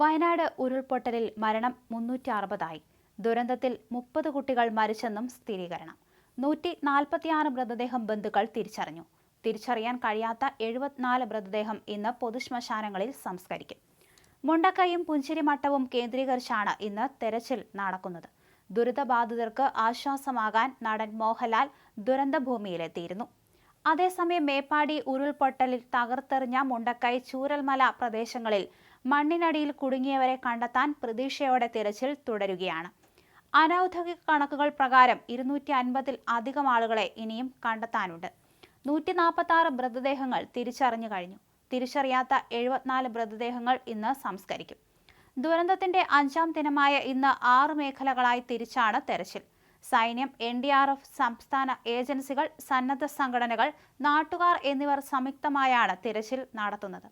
വയനാട് ഉരുൾപൊട്ടലിൽ മരണം മുന്നൂറ്റി അറുപതായി ദുരന്തത്തിൽ മുപ്പത് കുട്ടികൾ മരിച്ചെന്നും സ്ഥിരീകരണം. നൂറ്റി നാൽപ്പത്തിയാറ് മൃതദേഹം ബന്ധുക്കൾ തിരിച്ചറിഞ്ഞു. തിരിച്ചറിയാൻ കഴിയാത്ത എഴുപത്തിനാല് മൃതദേഹം ഇന്ന് പൊതുശ്മശാനങ്ങളിൽ സംസ്കരിക്കും. മുണ്ടക്കൈയും പുഞ്ചിരിമട്ടവും കേന്ദ്രീകരിച്ചാണ് ഇന്ന് തെരച്ചിൽ നടക്കുന്നത്. ദുരിതബാധിതർക്ക് ആശ്വാസമാകാൻ നടൻ മോഹൻലാൽ ദുരന്തഭൂമിയിലെത്തിയിരുന്നു. അതേസമയം മേപ്പാടി ഉരുൾപൊട്ടലിൽ തകർത്തെറിഞ്ഞ മുണ്ടക്കൈ ചൂരൽമല പ്രദേശങ്ങളിൽ മണ്ണിനടിയിൽ കുടുങ്ങിയവരെ കണ്ടെത്താൻ പ്രതീക്ഷയോടെ തിരച്ചിൽ തുടരുകയാണ്. അനൌദ്യോഗിക കണക്കുകൾ പ്രകാരം ഇരുന്നൂറ്റി അൻപതിൽ അധികം ആളുകളെ ഇനിയും കണ്ടെത്താനുണ്ട്. നൂറ്റി നാൽപ്പത്തി ആറ് മൃതദേഹങ്ങൾ തിരിച്ചറിഞ്ഞു കഴിഞ്ഞു. തിരിച്ചറിയാത്ത എഴുപത്തിനാല് മൃതദേഹങ്ങൾ ഇന്ന് സംസ്കരിക്കും. ദുരന്തത്തിന്റെ അഞ്ചാം ദിനമായ ഇന്ന് ആറ് മേഖലകളായി തിരിച്ചാണ് തെരച്ചിൽ. സൈന്യം എൻ ഡി ആർ എഫ് സംസ്ഥാന ഏജൻസികൾ സന്നദ്ധ സംഘടനകൾ നാട്ടുകാർ എന്നിവർ സംയുക്തമായാണ് തിരച്ചിൽ നടത്തുന്നത്.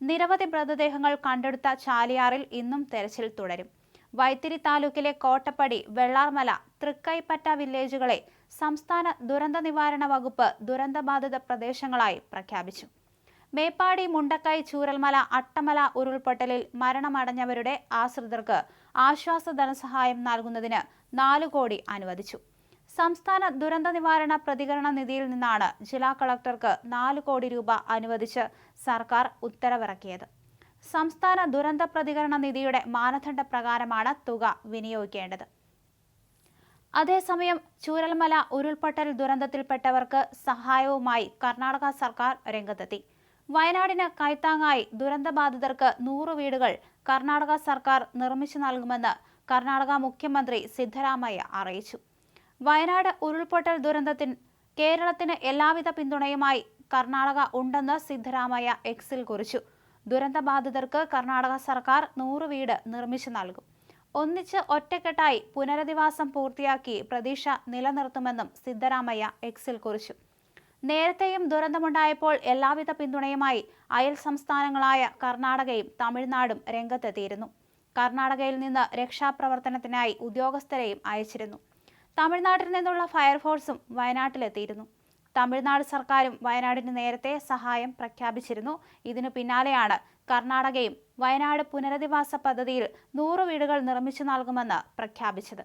നിരവധി മൃതദേഹങ്ങൾ കണ്ടെടുത്ത ചാലിയാറിൽ ഇന്നും തെരച്ചിൽ തുടരും. വൈത്തിരി താലൂക്കിലെ കോട്ടപ്പടി വെള്ളാർമല തൃക്കൈപ്പറ്റ വില്ലേജുകളെ സംസ്ഥാന ദുരന്ത നിവാരണ വകുപ്പ് ദുരന്തബാധിത പ്രദേശങ്ങളായി പ്രഖ്യാപിച്ചു. മേപ്പാടി മുണ്ടക്കൈ ചൂരൽമല അട്ടമല ഉരുൾപൊട്ടലിൽ മരണമടഞ്ഞവരുടെ ആശ്രിതർക്ക് ആശ്വാസ ധനസഹായം നൽകുന്നതിന് നാലു കോടി അനുവദിച്ചു. സംസ്ഥാന ദുരന്ത നിവാരണ പ്രതികരണ നിധിയിൽ നിന്നാണ് ജില്ലാ കളക്ടർക്ക് നാല് കോടി രൂപ അനുവദിച്ച് സർക്കാർ ഉത്തരവിറക്കിയത്. സംസ്ഥാന ദുരന്ത പ്രതികരണ നിധിയുടെ മാനദണ്ഡ പ്രകാരമാണ് തുക വിനിയോഗിക്കേണ്ടത്. അതേസമയം ചൂരൽമല ഉരുൾപൊട്ടൽ ദുരന്തത്തിൽപ്പെട്ടവർക്ക് സഹായവുമായി കർണാടക സർക്കാർ രംഗത്തെത്തി. വയനാടിന് കൈത്താങ്ങായി ദുരന്തബാധിതർക്ക് നൂറ് വീടുകൾ കർണാടക സർക്കാർ നിർമ്മിച്ചു നൽകുമെന്ന് കർണാടക മുഖ്യമന്ത്രി സിദ്ധരാമയ്യ അറിയിച്ചു. വയനാട് ഉരുൾപൊട്ടൽ ദുരന്തത്തിൽ കേരളത്തിന് എല്ലാവിധ പിന്തുണയുമായി കർണാടക ഉണ്ടെന്ന് സിദ്ധരാമയ്യ എക്സിൽ കുറിച്ചു. ദുരന്തബാധിതർക്ക് കർണാടക സർക്കാർ നൂറ് വീട് നിർമ്മിച്ചു നൽകും. ഒന്നിച്ച് ഒറ്റക്കെട്ടായി പുനരധിവാസം പൂർത്തിയാക്കി പ്രതീക്ഷ നിലനിർത്തുമെന്നും സിദ്ധരാമയ്യ എക്സിൽ കുറിച്ചു. നേരത്തെയും ദുരന്തമുണ്ടായപ്പോൾ എല്ലാവിധ പിന്തുണയുമായി അയൽ സംസ്ഥാനങ്ങളായ കർണാടകയും തമിഴ്നാടും രംഗത്തെത്തിയിരുന്നു. കർണാടകയിൽ നിന്ന് രക്ഷാപ്രവർത്തനത്തിനായി ഉദ്യോഗസ്ഥരെയും അയച്ചിരുന്നു. തമിഴ്നാട്ടിൽ നിന്നുള്ള ഫയർഫോഴ്സും വയനാട്ടിലെത്തിയിരുന്നു. തമിഴ്നാട് സർക്കാരും വയനാടിന് നേരത്തെ സഹായം പ്രഖ്യാപിച്ചിരുന്നു. ഇതിനു പിന്നാലെയാണ് കർണാടകയും വയനാട് പുനരധിവാസ പദ്ധതിയിൽ നൂറ് വീടുകൾ നിർമ്മിച്ചു നൽകുമെന്ന് പ്രഖ്യാപിച്ചത്.